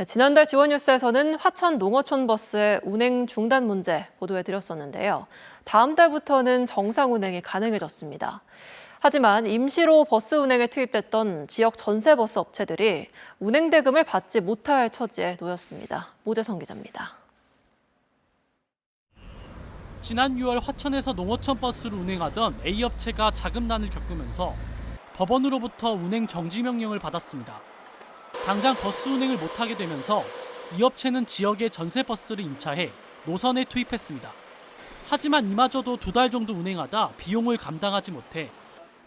네, 지난달 지원뉴스에서는 화천 농어촌 버스의 운행 중단 문제 보도해드렸었는데요. 다음 달부터는 정상 운행이 가능해졌습니다. 하지만 임시로 버스 운행에 투입됐던 지역 전세 버스 업체들이 운행 대금을 받지 못할 처지에 놓였습니다. 모재성 기자입니다. 지난 6월 화천에서 농어촌 버스를 운행하던 A업체가 자금난을 겪으면서 법원으로부터 운행 정지 명령을 받았습니다. 당장 버스 운행을 못하게 되면서 이 업체는 지역에 전세 버스를 임차해 노선에 투입했습니다. 하지만 이마저도 두 달 정도 운행하다 비용을 감당하지 못해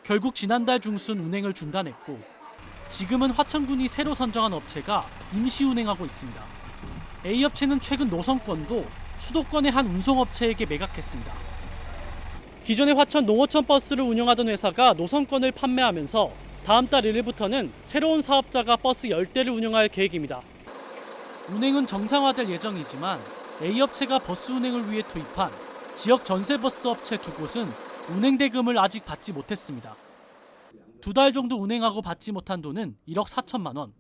결국 지난달 중순 운행을 중단했고 지금은 화천군이 새로 선정한 업체가 임시 운행하고 있습니다. A업체는 최근 노선권도 수도권의 한 운송업체에게 매각했습니다. 기존의 화천 농어촌 버스를 운영하던 회사가 노선권을 판매하면서 다음 달 1일부터는 새로운 사업자가 버스 10대를 운영할 계획입니다. 운행은 정상화될 예정이지만 A업체가 버스 운행을 위해 투입한 지역 전세버스 업체 두 곳은 운행 대금을 아직 받지 못했습니다. 두 달 정도 운행하고 받지 못한 돈은 1억 4천만 원.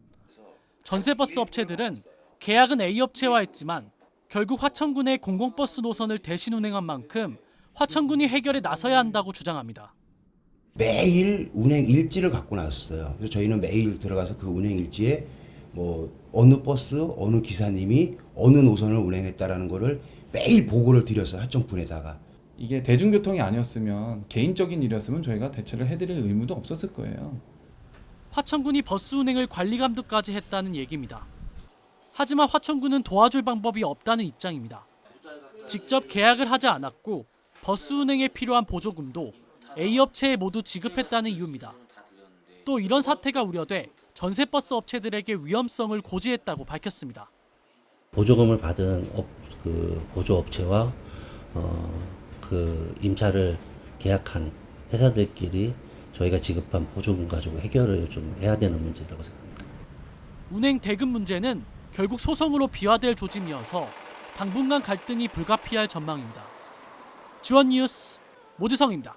전세버스 업체들은 계약은 A업체와 했지만 결국 화천군의 공공버스 노선을 대신 운행한 만큼 화천군이 해결에 나서야 한다고 주장합니다. 매일 운행 일지를 갖고 나왔어요. 그래서 저희는 매일 들어가서 그 운행 일지에 뭐 어느 버스, 어느 기사님이 어느 노선을 운행했다라는 거를 매일 보고를 드렸어요. 하천군에다가. 이게 대중교통이 아니었으면 개인적인 일이었으면 저희가 대처를 해드릴 의무도 없었을 거예요. 화천군이 버스 운행을 관리 감독까지 했다는 얘기입니다. 하지만 화천군은 도와줄 방법이 없다는 입장입니다. 직접 계약을 하지 않았고 버스 운행에 필요한 보조금도 A업체에 모두 지급했다는 이유입니다. 또 이런 사태가 우려돼 전세버스 업체들에게 위험성을 고지했다고 밝혔습니다. 보조금을 받은 업, 그 보조 업체와 어, 그 임차를 계약한 회사들끼리 저희가 지급한 보조금 가지고 해결을 좀 해야 되는 문제라고 생각합니다. 운행 대금 문제는 결국 소송으로 비화될 조짐이어서 당분간 갈등이 불가피할 전망입니다. 지원 뉴스 모지성입니다.